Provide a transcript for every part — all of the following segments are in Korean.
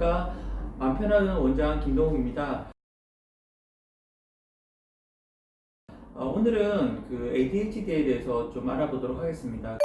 안녕하십니까. 마음 편안한 원장 김동욱입니다. 어, 오늘은 그 ADHD에 대해서 좀 알아보도록 하겠습니다.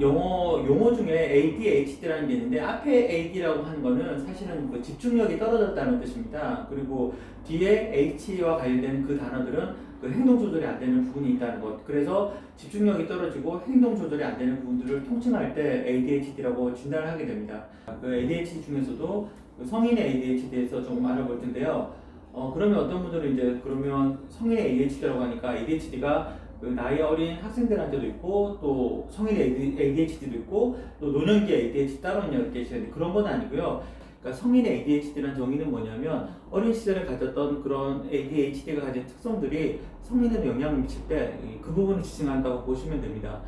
영어, 용어 중에 ADHD라는 게 있는데 앞에 AD라고 하는 거는 사실은 그 집중력이 떨어졌다는 뜻입니다. 그리고 뒤에 H와 관련된 그 단어들은 그 행동 조절이 안 되는 부분이 있다는 것. 그래서 집중력이 떨어지고 행동 조절이 안 되는 부분들을 통칭할 때 ADHD라고 진단을 하게 됩니다. 그 ADHD 중에서도 그 성인의 ADHD에서 조금 알아볼 텐데요. 어, 그러면 어떤 분들은 이제 그러면 성인의 ADHD라고 하니까 ADHD가 그 나이 어린 학생들한테도 있고 또 성인의 ADHD도 있고 또 노년기 ADHD 따로 있냐 계시는데 그런 건 아니고요. 그러니까 성인의 ADHD라는 정의는 뭐냐면 어린 시절에 가졌던 그런 ADHD가 가진 특성들이 성인에도 영향을 미칠 때 그 부분을 지칭한다고 보시면 됩니다.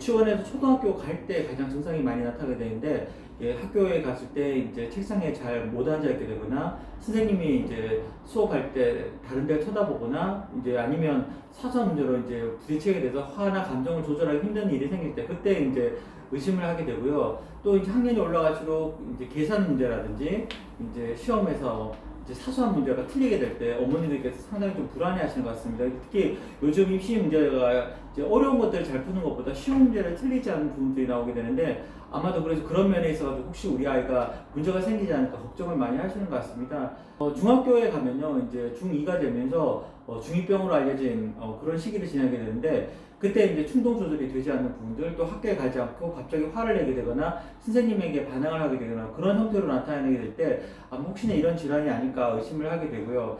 유치원에서 초등학교 갈 때 가장 증상이 많이 나타나게 되는데 예, 학교에 갔을 때 이제 책상에 잘 못 앉아 있게 되거나 선생님이 이제 수업할 때 다른 데 쳐다보거나 이제 아니면 사소한 문제로 이제 부딪히게 돼서 화나 감정을 조절하기 힘든 일이 생길 때 그때 이제 의심을 하게 되고요. 또 이제 학년이 올라갈수록 이제 계산 문제라든지 이제 시험에서 이제 사소한 문제가 틀리게 될 때 어머니들께서 상당히 좀 불안해하시는 것 같습니다. 특히 요즘 입시 문제가 이제 어려운 것들을 잘 푸는 것보다 쉬운 문제를 틀리지 않은 부분들이 나오게 되는데 아마도 그래서 그런 면에 있어서 혹시 우리 아이가 문제가 생기지 않을까 걱정을 많이 하시는 것 같습니다. 어, 중학교에 가면요, 이제 중2가 되면서 어, 중2병으로 알려진 어, 그런 시기를 지나게 되는데 그때 이제 충동 조절이 되지 않는 부분들 또 학교에 가지 않고 갑자기 화를 내게 되거나 선생님에게 반항을 하게 되거나 그런 형태로 나타나게 될 때 아마 혹시나 이런 질환이 아닐까 의심을 하게 되고요.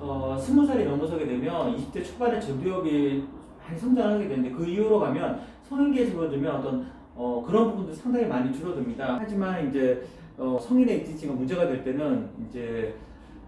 어, 스무 살이 넘어서게 되면 20대 초반에 전두엽이 많이 성장하게 되는데 그 이후로 가면 성인기에 접어들면 어떤 어, 그런 부분도 상당히 많이 줄어듭니다. 하지만 이제 어, 성인의 ADHD가 문제가 될 때는 이제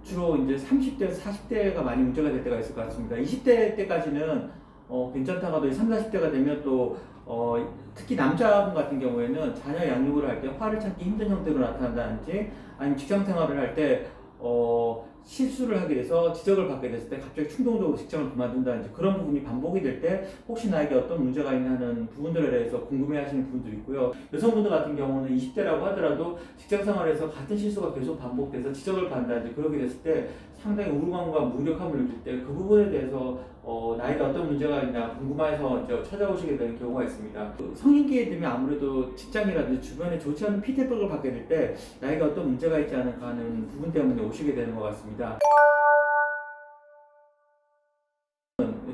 주로 이제 30대에서 40대가 많이 문제가 될 때가 있을 것 같습니다. 20대 때까지는 어, 괜찮다가도 3, 40대가 되면 또 어, 특히 남자분 같은 경우에는 자녀 양육을 할 때 화를 참기 힘든 형태로 나타난다든지 아니면 직장 생활을 할때 어, 실수를 하게 돼서 지적을 받게 됐을 때 갑자기 충동적으로 직장을 그만둔다든지 그런 부분이 반복이 될 때 혹시 나에게 어떤 문제가 있나 하는 부분들에 대해서 궁금해 하시는 분들이 있고요. 여성분들 같은 경우는 20대라고 하더라도 직장 생활에서 같은 실수가 계속 반복돼서 지적을 받는다든지 그러게 됐을 때 상당히 우울감과 무력함을 느낄 때 그 부분에 대해서 어, 나에게 어떤 문제가 있나 궁금해서 이제 찾아오시게 되는 경우가 있습니다. 그 성인기에 되면 아무래도 직장이라든지 주변에 좋지 않은 피드백을 받게 될 때 나에게 어떤 문제가 있지 않을까 하는 부분 때문에 오시게 되는 것 같습니다.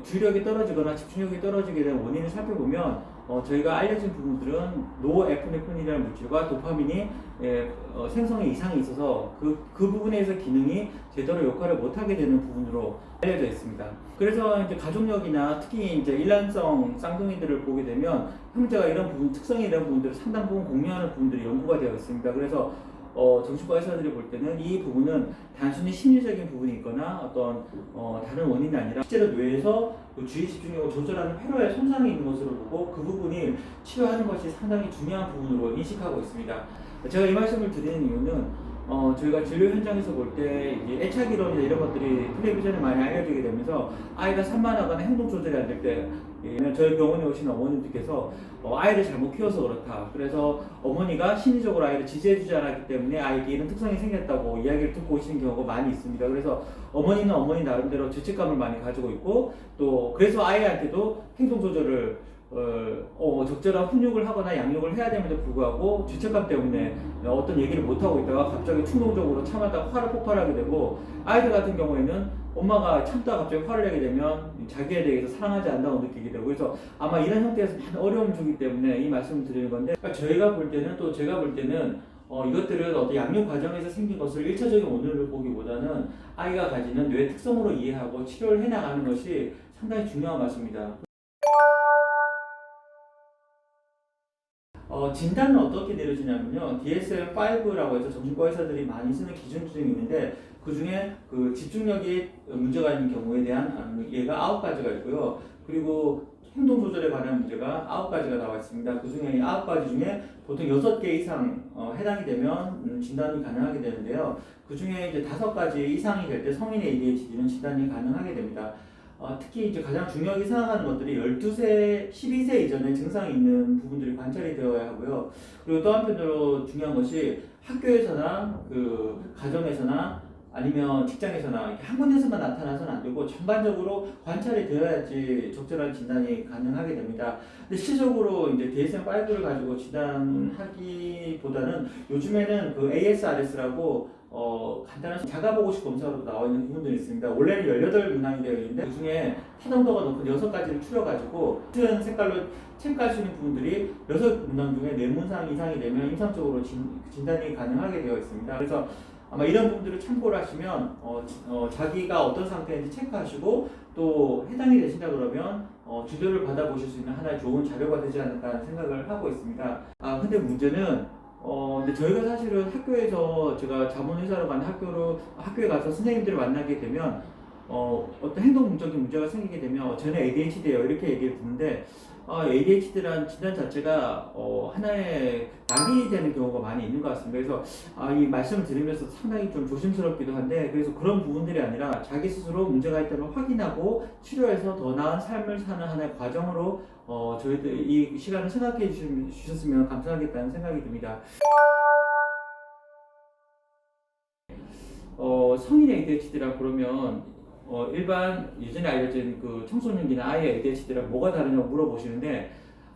주의력이 떨어지거나 집중력이 떨어지게 된 원인을 살펴보면 어, 저희가 알려진 부분들은 노에프네프린이라는 물질과 도파민이 예, 어, 생성에 이상이 있어서 그, 그 부분에서 기능이 제대로 역할을 못하게 되는 부분으로 알려져 있습니다. 그래서 이제 가족력이나 특히 이제 일란성 쌍둥이들을 보게 되면 형제가 이런 부분, 특성이 이런 부분들을 상당 부분 공유하는 부분들이 연구가 되어 있습니다. 그래서 어, 정신과 의사들이 볼 때는 이 부분은 단순히 심리적인 부분이 있거나 어떤 어, 다른 원인이 아니라 실제로 뇌에서 그 주의 집중력을 조절하는 회로에 손상이 있는 것으로 보고 그 부분이 치료하는 것이 상당히 중요한 부분으로 인식하고 있습니다. 제가 이 말씀을 드리는 이유는 어, 저희가 진료 현장에서 볼 때 애착 이론이나 이런 것들이 텔레비전에 많이 알려지게 되면서 아이가 산만하거나 행동 조절이 안 될때 예, 저희 병원에 오시는 어머님들께서 어, 아이를 잘못 키워서 그렇다. 그래서 어머니가 심리적으로 아이를 지지해주지 않았기 때문에 아이에게 이런 특성이 생겼다고 이야기를 듣고 오시는 경우가 많이 있습니다. 그래서 어머니는 어머니 나름대로 죄책감을 많이 가지고 있고 또 그래서 아이한테도 행동 조절을 어, 어, 적절한 훈육을 하거나 양육을 해야 됨에도 불구하고 죄책감 때문에 어떤 얘기를 못 하고 있다가 갑자기 충동적으로 참았다가 화를 폭발하게 되고 아이들 같은 경우에는 엄마가 참다가 갑자기 화를 내게 되면 자기에 대해서 사랑하지 않는다고 느끼게 되고 그래서 아마 이런 형태에서 많은 어려움을 주기 때문에 이 말씀을 드리는 건데 그러니까 저희가 볼 때는 또 제가 볼 때는 어, 이것들은 어떤 양육 과정에서 생긴 것을 일차적인 원인을 보기보다는 아이가 가지는 뇌 특성으로 이해하고 치료를 해나가는 것이 상당히 중요한 것 같습니다. 어, 진단은 어떻게 내려지냐면요. DSM-5라고 해서 정신과 의사들이 많이 쓰는 기준 중에 있는데 그 중에 그 집중력이 문제가 있는 경우에 대한 얘가 아홉 가지가 있고요. 그리고 행동 조절에 관한 문제가 아홉 가지가 나와 있습니다. 그 중에 이 아홉 가지 중에 보통 여섯 개 이상 어, 해당이 되면 음, 진단이 가능하게 되는데요. 그 중에 이제 다섯 가지 이상이 될 때 성인의 ADHD는 진단이 가능하게 됩니다. 어, 특히 이제 가장 중요하게 생각하는 것들이 12세, 12세 이전에 증상이 있는 부분들이 관찰이 되어야 하고요. 그리고 또 한편으로 중요한 것이 학교에서나 그 가정에서나 아니면 직장에서나 이렇게 한 군데서만 나타나서는 안 되고 전반적으로 관찰이 되어야지 적절한 진단이 가능하게 됩니다. 근데 실질적으로 이제 DSM-5를 가지고 진단하기보다는 요즘에는 그 ASRS라고 어, 간단한 자가보고식 검사로 나와 있는 부분들이 있습니다. 원래는 18문항이 되어 있는데 그 중에 타당도가 높은 6가지를 추려가지고 같은 색깔로 체크할 수 있는 부분들이 6문항 중에 4문항 이상이 되면 임상적으로 진, 진단이 가능하게 되어 있습니다. 그래서 아마 이런 부분들을 참고를 하시면 어, 어, 자기가 어떤 상태인지 체크하시고 또 해당이 되신다 그러면 어, 주도를 받아보실 수 있는 하나의 좋은 자료가 되지 않을까 생각을 하고 있습니다. 아 근데 문제는 어 근데 저희가 사실은 학교에서 제가 자문의사로 가는 학교로 학교에 가서 선생님들을 만나게 되면 어 어떤 행동적인 문제가 생기게 되면 어, 저는 ADHD예요. 이렇게 얘기를 듣는데 어, ADHD라는 진단 자체가 어, 하나의 낙이 되는 경우가 많이 있는 것 같습니다. 그래서 아, 이 말씀을 드리면서 상당히 좀 조심스럽기도 한데 그래서 그런 부분들이 아니라 자기 스스로 문제가 있다면 확인하고 치료해서 더 나은 삶을 사는 하나의 과정으로 어, 저희들 이 시간을 생각해 주셨으면 감사하겠다는 생각이 듭니다. 어, 성인 ADHD라 그러면 어, 일반 예전에 알려진 그 청소년기나 아이의 ADHD랑 뭐가 다르냐고 물어보시는데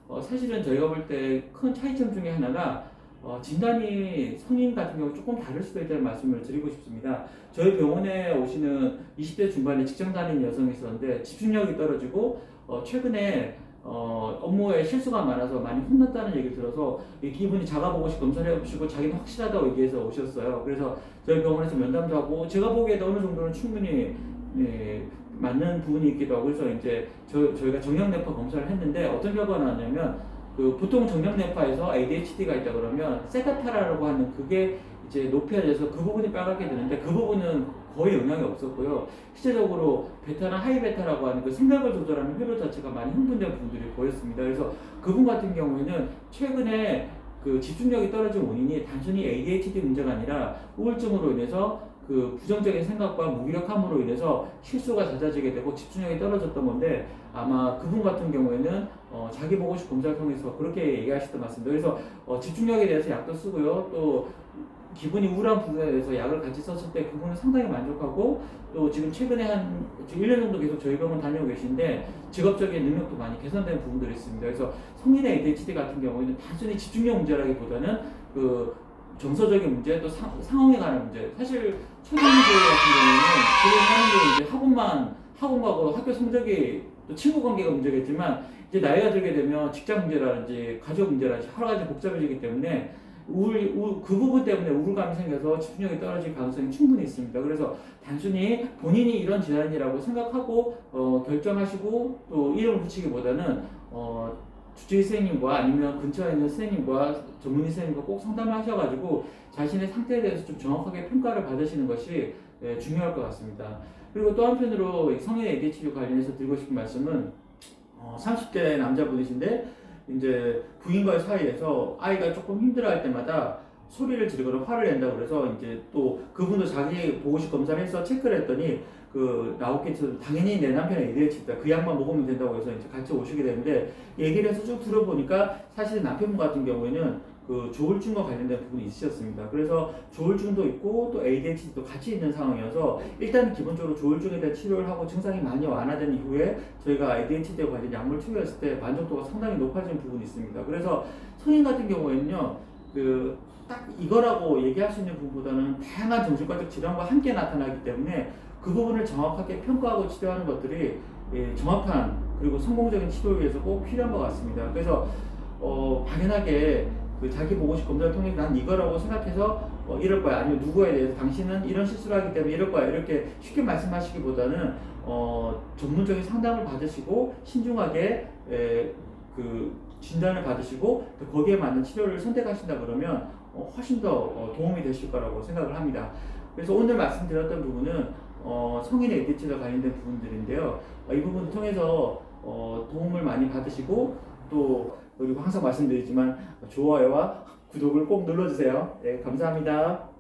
어, 사실은 저희가 볼 때 큰 차이점 중에 하나가 어, 진단이 성인 같은 경우 조금 다를 수도 있다는 말씀을 드리고 싶습니다. 저희 병원에 오시는 20대 중반의 직장 다니는 여성이 있었는데 집중력이 떨어지고 어, 최근에 어, 업무에 실수가 많아서 많이 혼났다는 얘기를 들어서 이 기분이 작아보고싶 검사를 해보시고 자기는 확실하다고 얘기해서 오셨어요. 그래서 저희 병원에서 면담도 하고 제가 보기에도 어느 정도는 충분히 예, 맞는 부분이 있기도 하고 그래서 이제 저, 저희가 정형내파 검사를 했는데 어떤 결과가 나왔냐면 그 보통 정형내파에서 ADHD가 있다 그러면 세카타라고 하는 그게 이제 높여져서 그 부분이 빨갛게 되는데 그 부분은 거의 영향이 없었고요. 실제적으로 베타나 하이베타라고 하는 그 생각을 조절하는 회로 자체가 많이 흥분된 부분들이 보였습니다. 그래서 그분 같은 경우에는 최근에 그 집중력이 떨어진 원인이 단순히 ADHD 문제가 아니라 우울증으로 인해서 그 부정적인 생각과 무기력함으로 인해서 실수가 잦아지게 되고 집중력이 떨어졌던 건데 아마 그분 같은 경우에는 어, 자기 보고식 검사를 통해서 그렇게 얘기하시던 것 같습니다. 그래서 어, 집중력에 대해서 약도 쓰고요. 또 기분이 우울한 부분에 대해서 약을 같이 썼을 때 그분은 상당히 만족하고 또 지금 최근에 한 지금 1년 정도 계속 저희 병원 다니고 계신데 직업적인 능력도 많이 개선된 부분들이 있습니다. 그래서 성인의 ADHD 같은 경우에는 단순히 집중력 문제라기보다는 그 정서적인 문제 또 상, 상황에 관한 문제 사실 초등학교 같은 경우에는 지금 하는 게 이제 학원만 학원 가고 학교 성적이 또 친구 관계가 문제겠지만 이제 나이가 들게 되면 직장 문제라든지 가족 문제라든지 여러 가지 복잡해지기 때문에 우울, 우울 그 부분 때문에 우울감이 생겨서 집중력이 떨어질 가능성이 충분히 있습니다. 그래서 단순히 본인이 이런 질환이라고 생각하고 어, 결정하시고 또 이름을 붙이기보다는 어, 주治선생님과 아니면 근처에 있는 선생님과 전문의 선생님과 꼭 상담을 하셔가지고 자신의 상태에 대해서 좀 정확하게 평가를 받으시는 것이 예, 중요할 것 같습니다. 그리고 또 한편으로 성인 ADHD 관련해서 드리고 싶은 말씀은 어, 30대 남자분이신데 이제 부인과의 사이에서 아이가 조금 힘들어할 때마다 소리를 지르거나 화를 낸다고 그래서 이제 또 그분도 자기 보고식 검사를 해서 체크를 했더니 그 나오겠죠. 당연히 내 남편이 ADHD다. 그 약만 먹으면 된다고 해서 이제 같이 오시게 되는데 얘기를 해서 쭉 들어보니까 사실 남편분 같은 경우에는 그 조울증과 관련된 부분이 있으셨습니다. 그래서 조울증도 있고 또 ADHD도 같이 있는 상황이어서 일단 기본적으로 조울증에 대한 치료를 하고 증상이 많이 완화된 이후에 저희가 ADHD에 관련 약물 투여했을 때 만족도가 상당히 높아진 부분이 있습니다. 그래서 성인 같은 경우에는요, 그 딱 이거라고 얘기할 수 있는 부분보다는 다양한 정신과적 질환과 함께 나타나기 때문에 그 부분을 정확하게 평가하고 치료하는 것들이 예, 정확한 그리고 성공적인 치료를 위해서 꼭 필요한 것 같습니다. 그래서 어, 당연하게 그 자기 보고식 검사를 통해 난 이거라고 생각해서 어, 이럴 거야 아니면 누구에 대해서 당신은 이런 실수를 하기 때문에 이럴 거야 이렇게 쉽게 말씀하시기보다는 어, 전문적인 상담을 받으시고 신중하게 에, 그 진단을 받으시고 또 거기에 맞는 치료를 선택하신다 그러면 어, 훨씬 더 어, 도움이 되실 거라고 생각을 합니다. 그래서 오늘 말씀드렸던 부분은 어, 성인의 ADHD와 관련된 부분들인데요. 어, 이 부분을 통해서 어, 도움을 많이 받으시고 또 그리고 항상 말씀드리지만 좋아요와 구독을 꼭 눌러주세요. 네, 감사합니다.